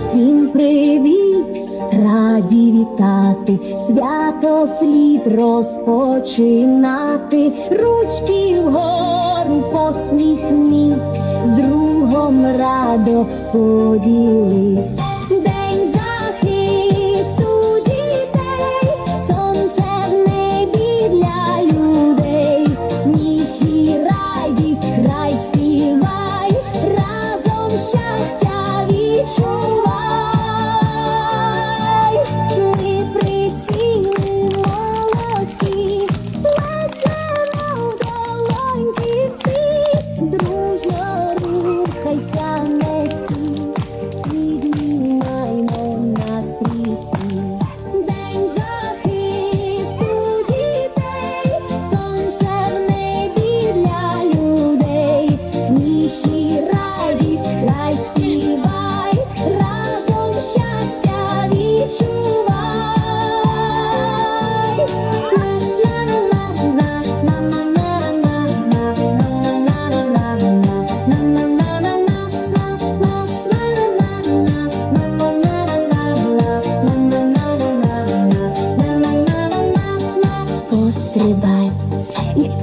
Всім привіт, раді вітати, свято слід розпочинати, ручки вгору посміхнись, з другом радо поділись.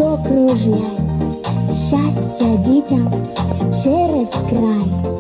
окружляй щастя дітям через край.